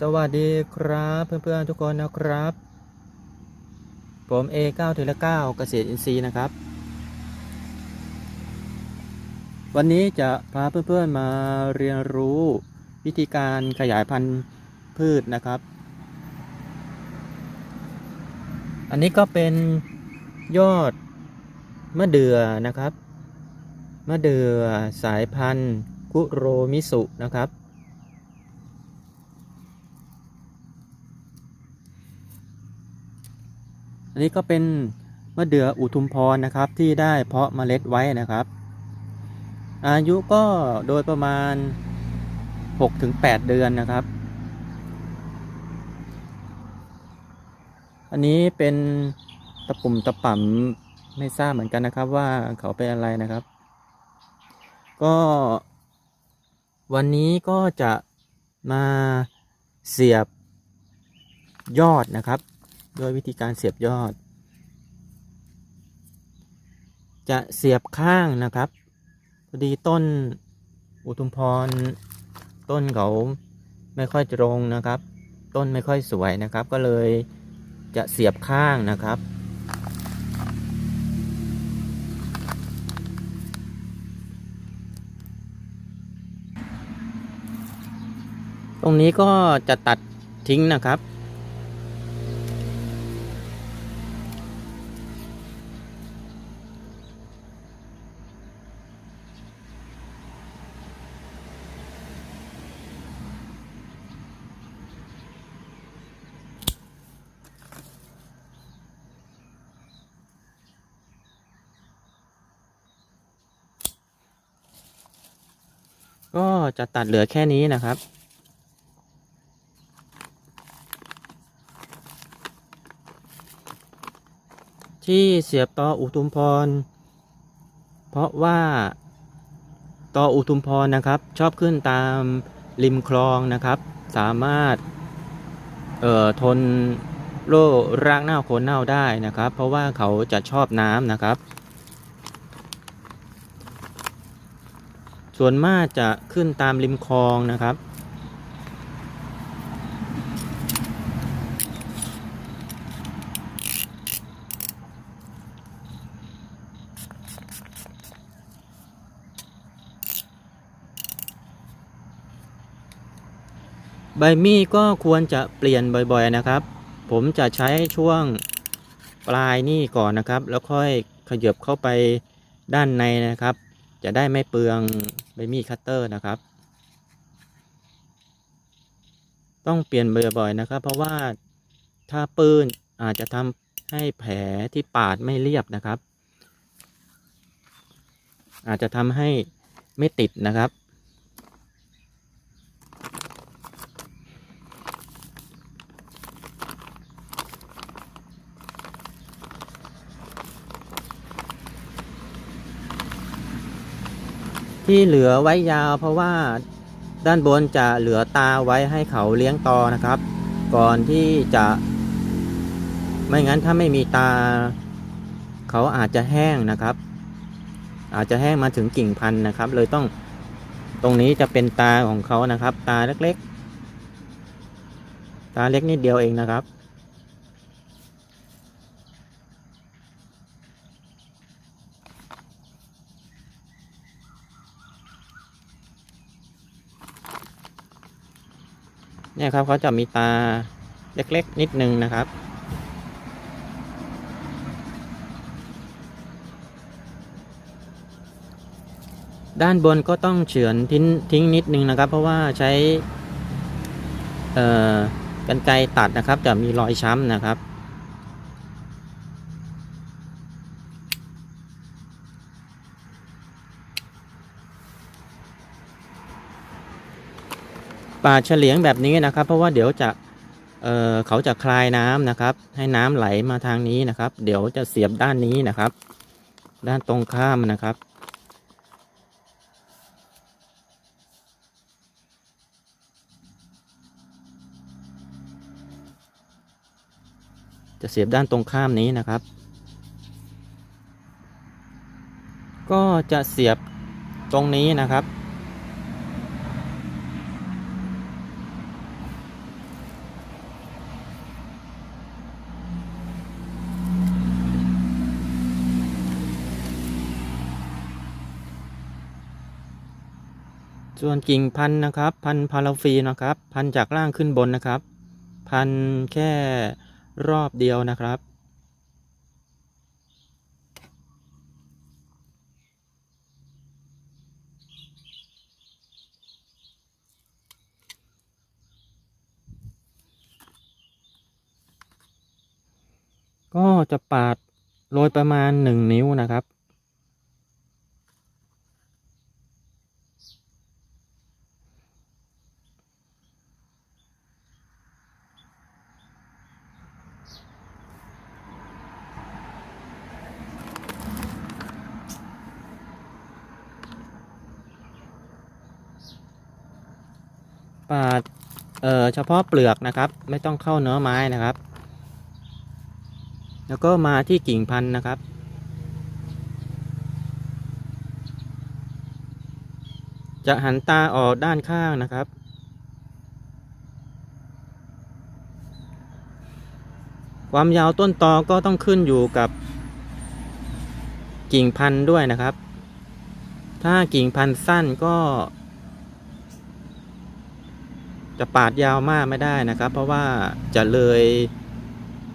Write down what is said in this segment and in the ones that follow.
สวัสดีครับเพื่อนๆทุกคนนะครับ ผมเอ9ถึงละ9เกษตรอินทรีย์นะครับ วันนี้จะพาเพื่อนๆมาเรียนรู้วิธีการขยายพันธุ์พืชนะครับ อันนี้ก็เป็นยอดมะเดื่อนะครับ มะเดื่อสายพันธุ์คุโรมิสุนะครับ อันนี้ก็เป็นมะเดื่ออุทุมพรนะครับที่ได้เพาะเมล็ดไว้นะครับ อายุก็โดยประมาณ 6-8 เดือนนะครับ อันนี้เป็นตะปุ่มตะป่ำไม่ทราบเหมือนกันนะครับ ว่าเขาเป็นอะไรนะครับ ก็ วันนี้ก็จะมาเสียบยอดนะครับ โดยวิธีการเสียบยอด จะเสียบข้างนะครับพอดีต้นอุทุมพรต้นเขาไม่ค่อยตรงนะครับ ต้นไม่ค่อยสวยนะครับ ก็เลยจะเสียบข้างนะครับ ตรงนี้ก็จะตัดทิ้งนะครับ ก็จะตัดเหลือแค่นี้นะครับ ที่เสียบต่ออุทุมพร เพราะว่าต่ออุทุมพรนะครับ ชอบขึ้นตามริมคลองนะครับ สามารถเอ่อทนโรครากเน่าโคนเน่าได้นะครับ เพราะว่าเขาจะชอบน้ำนะครับ ส่วนมากจะขึ้นตามริมคลองนะครับ ใบมีดก็ควรจะเปลี่ยนบ่อยๆนะครับ ผมจะใช้ช่วงปลายนี่ก่อนนะครับ แล้วค่อยขยับเข้าไปด้านในนะครับ จะได้ไม่เปลืองใบมีดคัตเตอร์นะครับ ต้องเปลี่ยนบ่อยๆนะครับ เพราะว่าถ้าปืนอาจจะทำให้แผลที่ปาดไม่เรียบนะครับ อาจจะทำให้ไม่ติดนะครับ ที่เหลือไว้ยาวเพราะว่าด้านบนจะเหลือตาไว้ให้เขาเลี้ยงตอนะครับ ก่อนที่จะ ไม่งั้นถ้าไม่มีตา เขาอาจจะแห้งนะครับ อาจจะแห้งมาถึงกิ่งพันธุ์นะครับ เลยต้องตรงนี้จะเป็นตาของเขานะครับ ตาเล็กๆ ตาเล็กนิดเดียวเองนะครับ เนี่ยครับเขาจะมีตาเล็กๆ นิดนึงนะครับ ด้านบนก็ต้องเฉือนทิ้งทิ้งนิดนึงนะครับ เพราะว่าใช้กันไกรตัดนะครับจะมีรอยช้ำนะครับ ป่าเฉลียงแบบนี้นะครับ เพราะว่าเดี๋ยวจะเเขาจะคลายน้ำนะครับ ให้น้ำไหลมาทางนี้นะครับ เดี๋ยวจะเสียบด้านนี้นะครับ ด้านตรงข้ามนะครับจะเสียบด้านตรงข้ามนี้นะครับ ก็จะเสียบตรงนี้นะครับ ส่วนกิ่งพันธุ์นะครับ พันธุ์พาราฟีนะครับ พันจากล่างขึ้นบนนะครับ พันแค่รอบเดียวนะครับ ก็จะปาดโรยประมาณหนึ่งนิ้วนะครับ เอ่อเฉพาะเปลือกนะครับ ไม่ต้องเข้าเนื้อไม้นะครับ แล้วก็มาที่กิ่งพันธุ์นะครับ จะหันตาออกด้านข้างนะครับ ความยาวต้นตอก็ต้องขึ้นอยู่กับ กิ่งพันธุ์ด้วยนะครับ ถ้ากิ่งพันธุ์สั้นก็ จะปาดยาวมากไม่ได้นะครับ เพราะว่าจะเลย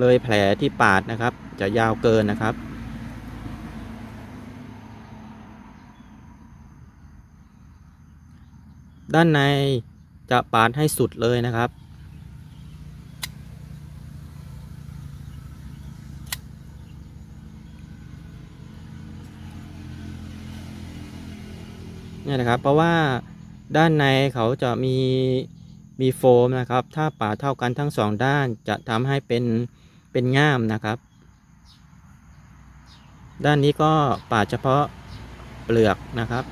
เลยแผลที่ปาดนะครับ จะยาวเกินนะครับ ด้านในจะปาดให้สุดเลยนะครับนี่นะครับ เพราะว่าด้านในเขาจะมี มีโฟมนะครับ ถ้าป่าเท่ากันทั้งสองด้านจะทำให้เป็นเป็นง่ามนะครับ ด้านนี้ก็ป่าเฉพาะเปลือกนะครับ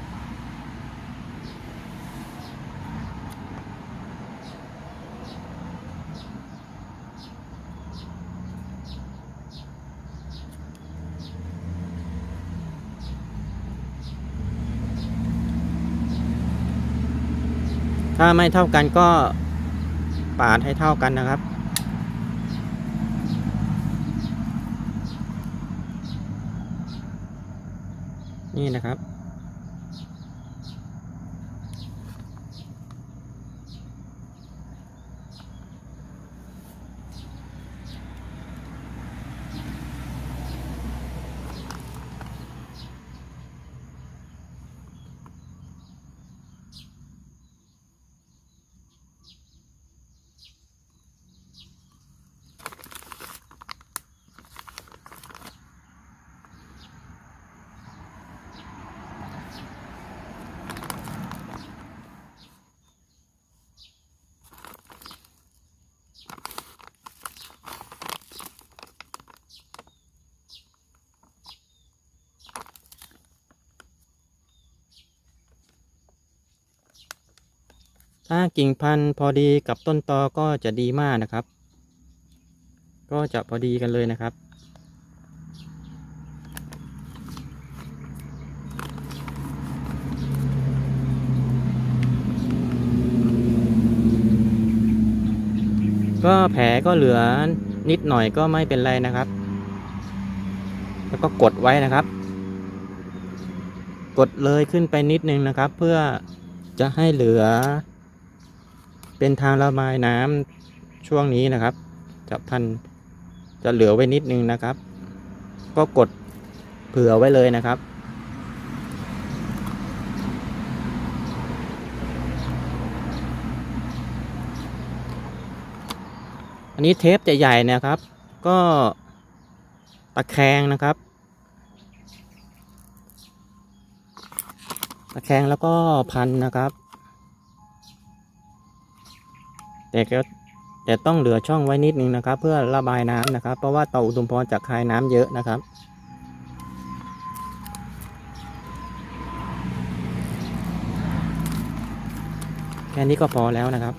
ถ้าไม่เท่ากันก็ปาดให้เท่ากันนะครับ นี่นะครับ ถ้ากิ่งพันธุ์พอดีกับต้นตอก็จะดีมากนะครับ ก็จะพอดีกันเลยนะครับ ก็แผลก็เหลือนิดหน่อยก็ไม่เป็นไรนะครับ แล้วก็กดไว้นะครับ กดเลยขึ้นไปนิดนึงนะครับ เพื่อจะให้เหลือ เป็นทางระบายน้ำช่วงนี้นะครับ จะพันจะเหลือไว้นิดนึงนะครับ ก็กดเผื่อไว้เลยนะครับอันนี้เทปจะใหญ่ๆนะครับ ก็ตะแคงนะครับ ตะแคงแล้วก็พันนะครับ แต่ก็แต่ต้องเหลือช่องไว้นิดนึงนะครับ เพื่อระบายน้ำนะครับ เพราะว่าเตาอุดมพรจะคายน้ำเยอะนะครับแค่นี้ก็พอแล้วนะครับ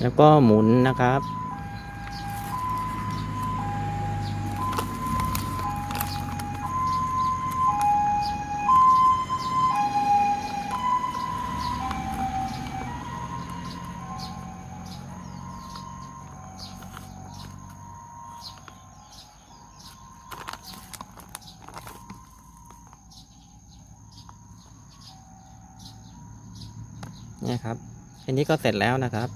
แล้วก็หมุนนะครับ อันนี้ก็เสร็จแล้วนะครับ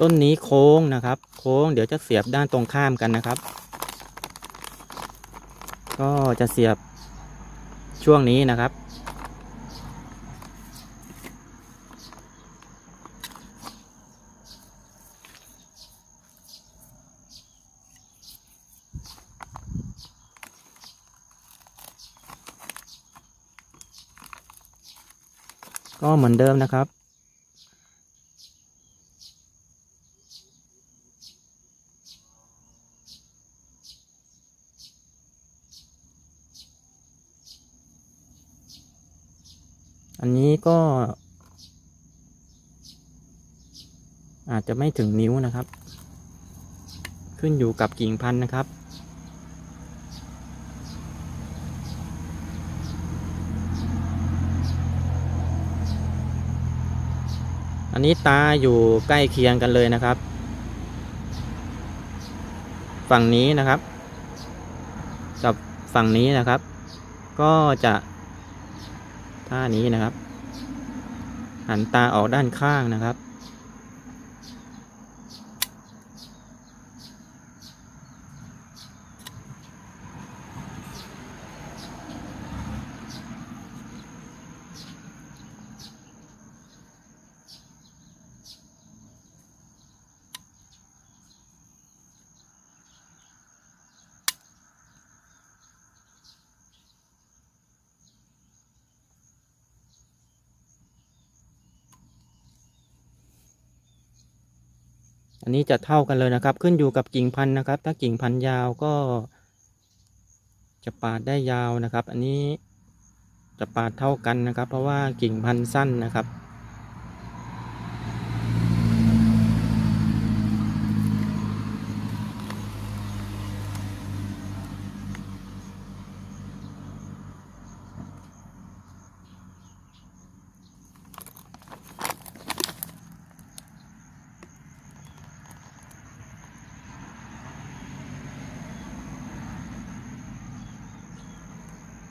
ต้นนี้โค้งนะครับ โค้งเดี๋ยวจะเสียบด้านตรงข้ามกันนะครับก็จะเสียบช่วงนี้นะครับ ก็เหมือนเดิมนะครับ อันนี้ก็ อาจจะไม่ถึงนิ้วนะครับ ขึ้นอยู่กับกิ่งพันธุ์นะครับ อันนี้ตาอยู่ใกล้เคียงกันเลยนะครับ ฝั่งนี้นะครับ กับฝั่งนี้นะครับ ก็จะท่านี้นะครับ หันตาออกด้านข้างนะครับ อันนี้จะเท่ากันเลยนะครับ ขึ้นอยู่กับกิ่งพันธุ์นะครับ ถ้ากิ่งพันธุ์ยาวก็ จะปาดได้ยาวนะครับ อันนี้จะปาดเท่ากันนะครับ เพราะว่ากิ่งพันธุ์สั้นนะครับ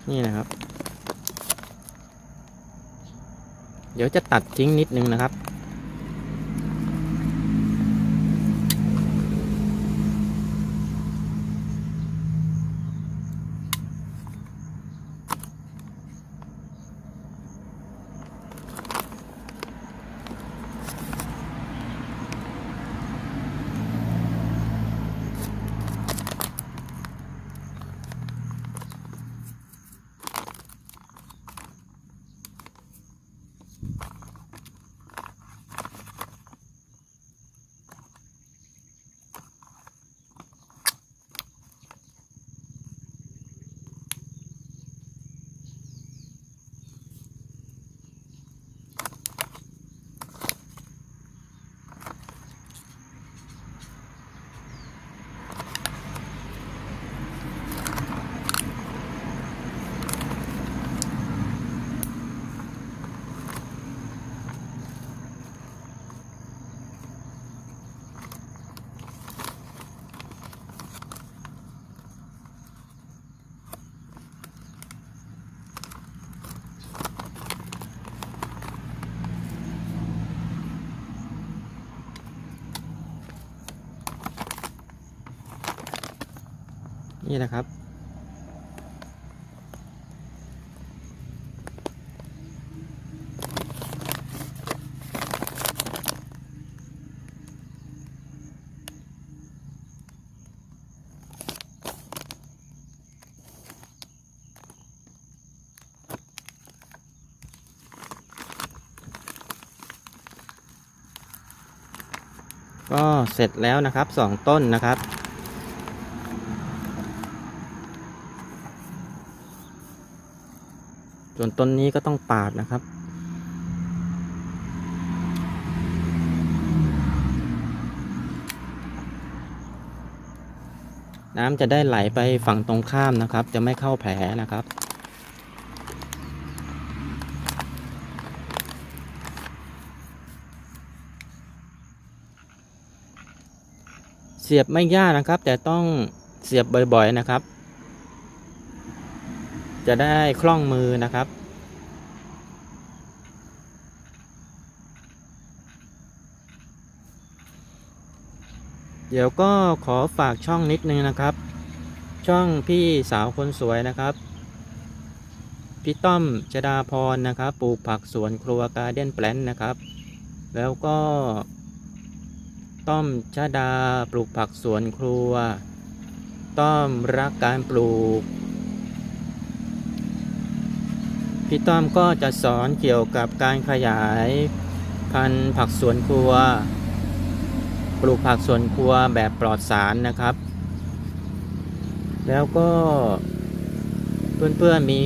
นี่นะครับ เดี๋ยวจะตัดทิ้งนิดนึงนะครับ นี่นะครับ ก็เสร็จแล้วนะครับสองต้นนะครับ นต้นนี้ก็ต้องปาดนะครับ น้ำจะได้ไหลไปฝั่งตรงข้ามนะครับ จะไม่เข้าแผลนะครับเสียบไม่ยากนะครับ แต่ต้องเสียบบ่อยๆนะครับ จะได้คล่องมือนะครับ เดี๋ยวก็ขอฝากช่องนิดนึงนะครับ ช่องพี่สาวคนสวยนะครับ พี่ต้อมจดาพรนะครับ ปลูกผักสวนครัวการเด้นแปลนนะครับ แล้วก็ต้อมชดาปลูกผักสวนครัว ต้อมรักการปลูก พี่ต้อมก็จะสอนเกี่ยวกับการขยายพันธุ์ผักสวนครัว ปลูกผักสวนครัวแบบปลอดสารนะครับ แล้วก็เพื่อนๆมี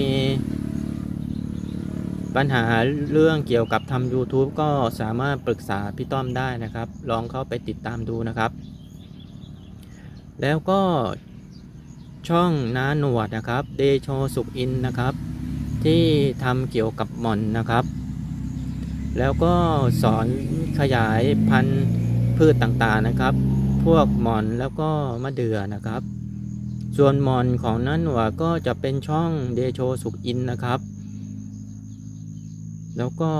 ปัญหาเรื่องเกี่ยวกับทำ YouTube ก็สามารถปรึกษาพี่ต้อมได้นะครับ ลองเข้าไปติดตามดูนะครับ แล้วก็ช่องน้าหนวดนะครับ เดโชสุขอินนะครับ ที่ทำเกี่ยวกับหม่อนนะครับ แล้วก็สอนขยายพันธุ์พืชต่างๆนะครับ พวกหม่อนแล้วก็มะเดื่อนะครับ ส่วนหม่อนของน้าหนวก็จะเป็นช่องเดโชสุขอินนะครับ แล้วก็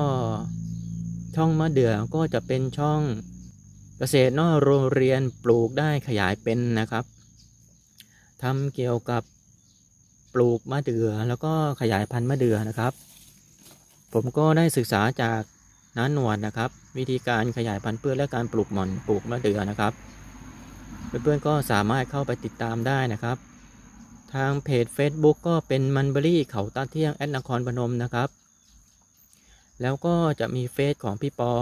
ช่องมะเดื่อก็จะเป็นช่องเกษตรนอกโรงเรียนปลูกได้ขยายเป็นนะครับทำเกี่ยวกับ ปลูกมะเดื่อแล้วก็ขยายพันธุ์มะเดื่อนะครับ ผมก็ได้ศึกษาจากน้าหนวดนะครับ วิธีการขยายพันธุ์พืชและการปลูกหม่อนปลูกมะเดื่อนะครับ เพื่อนๆก็สามารถเข้าไปติดตามได้นะครับ ทางเพจ Facebook ก็เป็นมันเบอรี่เขาตาเที่ยงแอดนครพนมนะครับ แล้วก็จะมีเฟซของพี่ปอ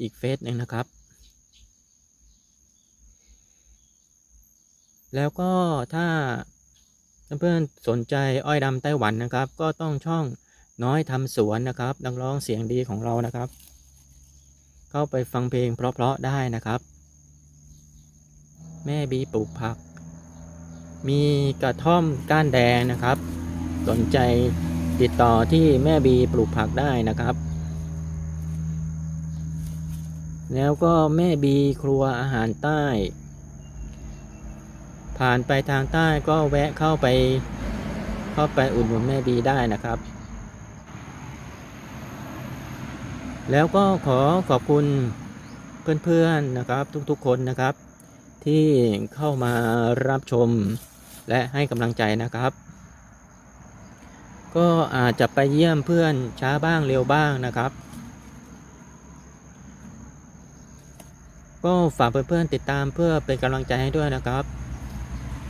อีกเฟซหนึ่งนะครับแล้วก็ถ้า เพื่อนๆสนใจอ้อยดำไต้หวันนะครับ ก็ต้องช่องน้อยทำสวนนะครับนักร้องเสียงดีของเรานะครับ เข้าไปฟังเพลงเพราะๆได้นะครับ แม่บีปลูกผัก มีกระท่อมก้านแดงนะครับ สนใจติดต่อที่แม่บีปลูกผักได้นะครับ แล้วก็แม่บีครัวอาหารใต้ ผ่านไปทางใต้ก็แวะเข้าไป เข้าไปอุดหนุนแม่บีได้นะครับ แล้วก็ขอขอบคุณเพื่อนๆนะครับทุกๆคนนะครับ ที่เข้ามารับชมและให้กำลังใจนะครับ ก็อาจจะไปเยี่ยมเพื่อนช้าบ้างเร็วบ้างนะครับ ก็ฝากเพื่อนๆติดตามเพื่อเป็นกำลังใจให้ด้วยนะครับ